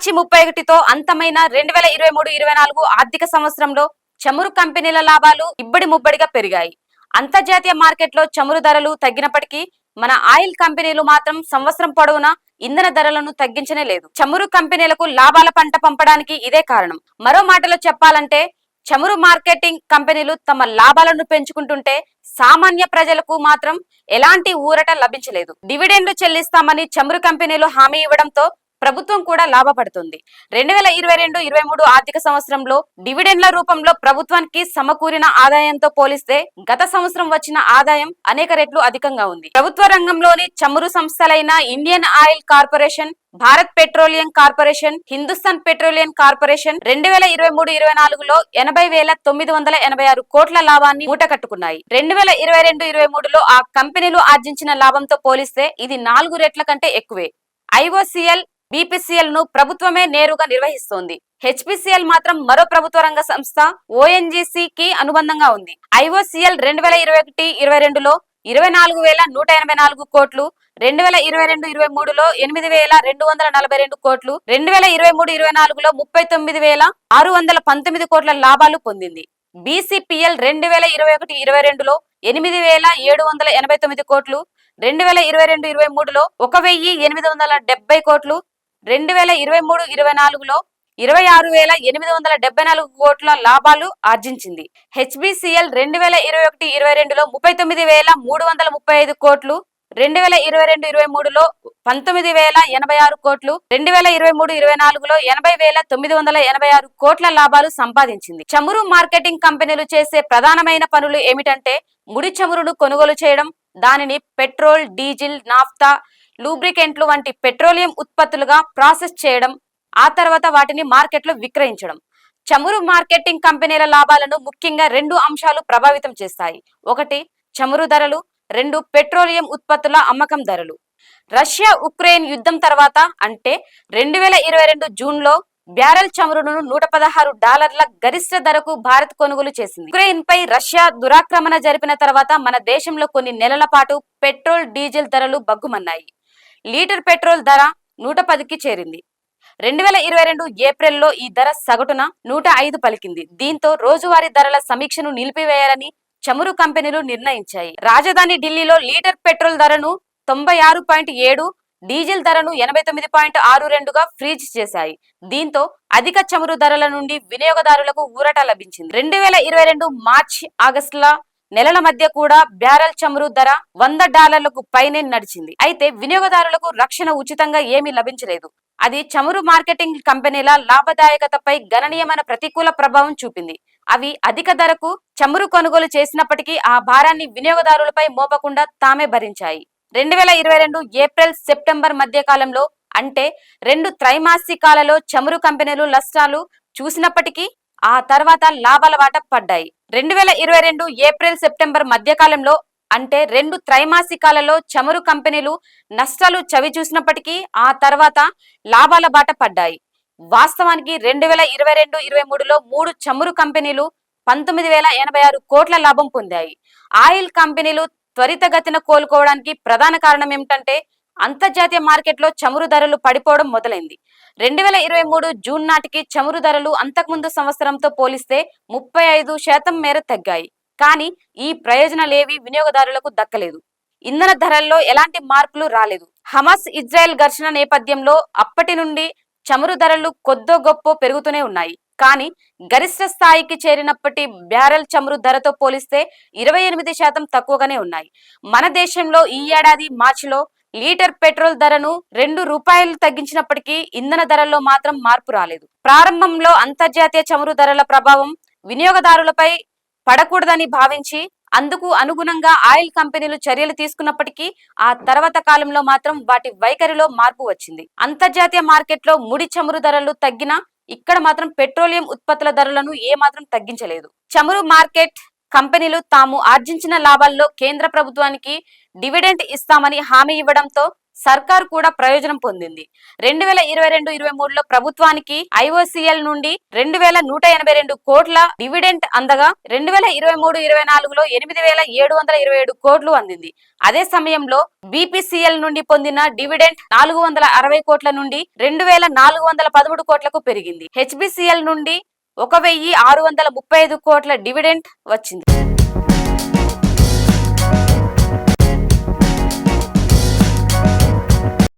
మార్చి ముప్పై ఒకటితో అంతమైన రెండు వేల ఇరవై మూడు ఇరవై నాలుగు ఆర్థిక సంవత్సరంలో చమురు కంపెనీల లాభాలు ఇబ్బడి ముబ్బడిగా పెరిగాయి. అంతర్జాతీయ మార్కెట్లో చమురు ధరలు తగ్గినప్పటికీ మన ఆయిల్ కంపెనీలు మాత్రం సంవత్సరం పొడవునా ఇంధన ధరలను తగ్గించనే లేదు. చమురు కంపెనీలకు లాభాల పంట పంపడానికి ఇదే కారణం. మరో మాటలో చెప్పాలంటే చమురు మార్కెటింగ్ కంపెనీలు తమ లాభాలను పెంచుకుంటుంటే సామాన్య ప్రజలకు మాత్రం ఎలాంటి ఊరట లభించలేదు. డివిడెండ్లు చెల్లిస్తామని చమురు కంపెనీలు హామీ ఇవ్వడంతో ప్రభుత్వం కూడా లాభపడుతుంది. రెండు వేల ఇరవై రెండు ఇరవై మూడు ఆర్థిక సంవత్సరంలో డివిడెండ్ల రూపంలో ప్రభుత్వానికి సమకూరిన ఆదాయంతో పోలిస్తే గత సంవత్సరం వచ్చిన ఆదాయం అనేక రెట్లు అధికంగా ఉంది. ప్రభుత్వ రంగంలోని చమురు సంస్థలైన Indian oil corporation Bharat petroleum corporation Hindustan petroleum corporation రెండు వేల ఇరవై మూడు ఇరవై నాలుగులో ఎనభై వేల తొమ్మిది వందల ఎనభై ఆరు కోట్ల లాభాన్ని మూటకట్టుకున్నాయి. రెండు వేల ఇరవై రెండు ఇరవై మూడులో ఆ కంపెనీలు ఆర్జించిన లాభంతో పోలిస్తే ఇది నాలుగు రెట్ల కంటే ఎక్కువే. ఐఓసిఎల్ బీపీసీఎల్ను ప్రభుత్వమే నేరుగా నిర్వహిస్తోంది. హెచ్పిసిఎల్ మాత్రం మరో ప్రభుత్వ రంగ సంస్థ ఓఎన్జీసీ కి అనుబంధంగా ఉంది. ఐఓసిఎల్ రెండు వేల ఇరవై ఒకటి ఇరవై రెండులో ఇరవై నాలుగు వేల నూట ఎనభై నాలుగు కోట్లు రెండు వేల ఇరవై రెండు ఇరవై మూడులో ఎనిమిది వేల రెండు వందల నలభై రెండు కోట్లు రెండు వేల ఇరవై మూడు ఇరవై నాలుగులో ముప్పై తొమ్మిది వేల ఆరు వందల పంతొమ్మిది కోట్ల లాభాలు పొందింది. బీసీపీఎల్ రెండు వేల ఇరవై ఒకటి ఇరవై రెండులో ఎనిమిది వేల ఏడు వందల ఎనభై తొమ్మిది కోట్లు రెండు వేల ఇరవై రెండు ఇరవై మూడులో ఒక వెయ్యి ఎనిమిది వందల డెబ్బై కోట్లు రెండు వేల ఇరవై మూడు ఇరవై నాలుగులో ఇరవై ఆరు వేల ఎనిమిది వందల డెబ్బై నాలుగు కోట్ల లాభాలు ఆర్జించింది. హెచ్బిసిఎల్ రెండు వేల ఇరవై ఒకటి ఇరవై రెండులో ముప్పై తొమ్మిది వేల మూడు వందల ముప్పై ఐదు కోట్లు రెండు వేల ఇరవై రెండు ఇరవై మూడులో పంతొమ్మిది వేల ఎనభై ఆరు కోట్లు రెండు వేల ఇరవై మూడు ఇరవై నాలుగులో ఎనభై వేల తొమ్మిది వందల ఎనభై ఆరు కోట్ల లాభాలు సంపాదించింది. చమురు మార్కెటింగ్ కంపెనీలు చేసే ప్రధానమైన పనులు ఏమిటంటే ముడి చమురును కొనుగోలు చేయడం దానిని పెట్రోల్ డీజిల్ నాఫ్తా లూబ్రికెంట్లు వంటి పెట్రోలియం ఉత్పత్తులుగా ప్రాసెస్ చేయడం ఆ తర్వాత వాటిని మార్కెట్లో విక్రయించడం. చమురు మార్కెటింగ్ కంపెనీల లాభాలను ముఖ్యంగా రెండు అంశాలు ప్రభావితం చేస్తాయి. ఒకటి చమురు ధరలు. రెండు పెట్రోలియం ఉత్పత్తుల అమ్మకం ధరలు. రష్యా ఉక్రెయిన్ యుద్ధం తర్వాత అంటే రెండు వేల ఇరవై రెండు జూన్లో బ్యారెల్ చమురును నూట పదహారు డాలర్ల గరిష్ట ధరకు భారత్ కొనుగోలు చేసింది. ఉక్రెయిన్ పై రష్యా దురాక్రమణ జరిపిన తర్వాత మన దేశంలో కొన్ని నెలల పాటు పెట్రోల్ డీజిల్ ధరలు బగ్గుమన్నాయి లీటర్ పెట్రోల్ ధర నూట పదికి చేరింది. రెండు వేల ఇరవై రెండు ఏప్రిల్లో ఈ ధర సగటున నూట ఐదు పలికింది. దీంతో రోజువారీ ధరల సమీక్షను నిలిపివేయాలని చమురు కంపెనీలు నిర్ణయించాయి. రాజధాని ఢిల్లీలో లీటర్ పెట్రోల్ ధరను తొంభై ఆరు పాయింట్ ఏడు డీజిల్ ధరను ఎనభై తొమ్మిది పాయింట్ ఆరు రెండుగా ఫ్రీజ్ చేశాయి. దీంతో అధిక చమురు ధరల నుండి వినియోగదారులకు ఊరట లభించింది. రెండు వేల ఇరవై రెండు మార్చి ఆగస్టుల నెలల మధ్య కూడా బ్యారెల్ చమురు ధర వంద డాలర్లకు పైనే నడిచింది. అయితే వినియోగదారులకు రక్షణ ఉచితంగా ఏమీ లభించలేదు. అది చమురు మార్కెటింగ్ కంపెనీల లాభదాయకతపై గణనీయమైన ప్రతికూల ప్రభావం చూపింది. అవి అధిక ధరకు చమురు కొనుగోలు చేసినప్పటికీ ఆ భారాన్ని వినియోగదారులపై మోపకుండా తామే భరించాయి. రెండు వేల ఇరవై రెండు ఏప్రిల్ సెప్టెంబర్ మధ్య కాలంలో అంటే రెండు త్రైమాసికాలలో చమురు కంపెనీలు నష్టాలు చూసినప్పటికీ ఆ తర్వాత లాభాల వాట పడ్డాయి. రెండు వేల ఇరవై రెండు ఏప్రిల్ సెప్టెంబర్ మధ్యకాలంలో అంటే రెండు త్రైమాసికాలలో చమురు కంపెనీలు నష్టాలు చవి చూసినప్పటికీ ఆ తర్వాత లాభాల బాట పడ్డాయి. వాస్తవానికి రెండు వేల ఇరవై రెండు ఇరవై మూడులో మూడు చమురు కంపెనీలు పంతొమ్మిది వేల ఎనభై ఆరు కోట్ల లాభం పొందాయి. ఆయిల్ కంపెనీలు త్వరితగతిన కోలుకోవడానికి ప్రధాన కారణం ఏమిటంటే అంతర్జాతీయ మార్కెట్లో చమురు ధరలు పడిపోవడం మొదలైంది. రెండు వేల ఇరవై మూడు జూన్ నాటికి చమురు ధరలు అంతకుముందు సంవత్సరంతో పోలిస్తే ముప్పై ఐదు శాతం మేర తగ్గాయి. కానీ ఈ ప్రయోజనాలేవి వినియోగదారులకు దక్కలేదు. ఇంధన ధరల్లో ఎలాంటి మార్పులు రాలేదు. హమాస్ ఇజ్రాయెల్ ఘర్షణ నేపథ్యంలో అప్పటి నుండి చమురు ధరలు కొద్దో గొప్ప పెరుగుతూనే ఉన్నాయి. కానీ గరిష్ట స్థాయికి చేరినప్పటి బ్యారెల్ చమురు ధరతో పోలిస్తే ఇరవై ఎనిమిది శాతం తక్కువగానే ఉన్నాయి. మన దేశంలో ఈ ఏడాది మార్చిలో లీటర్ పెట్రోల్ ధరను రెండు రూపాయలు తగ్గించినప్పటికీ ఇంధన ధరల్లో మాత్రం మార్పు రాలేదు. ప్రారంభంలో అంతర్జాతీయ చమురు ధరల ప్రభావం వినియోగదారులపై పడకూడదని భావించి అందుకు అనుగుణంగా ఆయిల్ కంపెనీలు చర్యలు తీసుకున్నప్పటికీ ఆ తర్వాత కాలంలో మాత్రం వాటి వైఖరిలో మార్పు వచ్చింది. అంతర్జాతీయ మార్కెట్లో ముడి చమురు ధరలు తగ్గినా ఇక్కడ మాత్రం పెట్రోలియం ఉత్పత్తుల ధరలను ఏ మాత్రం తగ్గించలేదు. చమురు మార్కెట్ కంపెనీలు తాము ఆర్జించిన లాభాల్లో కేంద్ర ప్రభుత్వానికి డివిడెంట్ ఇస్తామని హామీ ఇవ్వడంతో సర్కార్ కూడా ప్రయోజనం పొందింది. రెండు వేల ఇరవై రెండు ఇరవై మూడులో ప్రభుత్వానికి ఐఓసిఎల్ నుండి రెండు వేల నూట ఎనభై రెండు కోట్ల డివిడెంట్ అందగా రెండు వేల ఇరవై మూడు ఇరవై నాలుగులో ఎనిమిది వేల ఏడు వందల ఇరవై ఏడు కోట్లు అందింది. అదే సమయంలో బీపీసీఎల్ నుండి పొందిన డివిడెంట్ నాలుగు వందల అరవై కోట్ల నుండి రెండు వేల నాలుగు వందల పదమూడు కోట్లకు పెరిగింది. హెచ్బిసిఎల్ నుండి ఒక వెయ్యి ఆరు వందల ముప్పై ఐదు కోట్ల డివిడెంట్ వచ్చింది.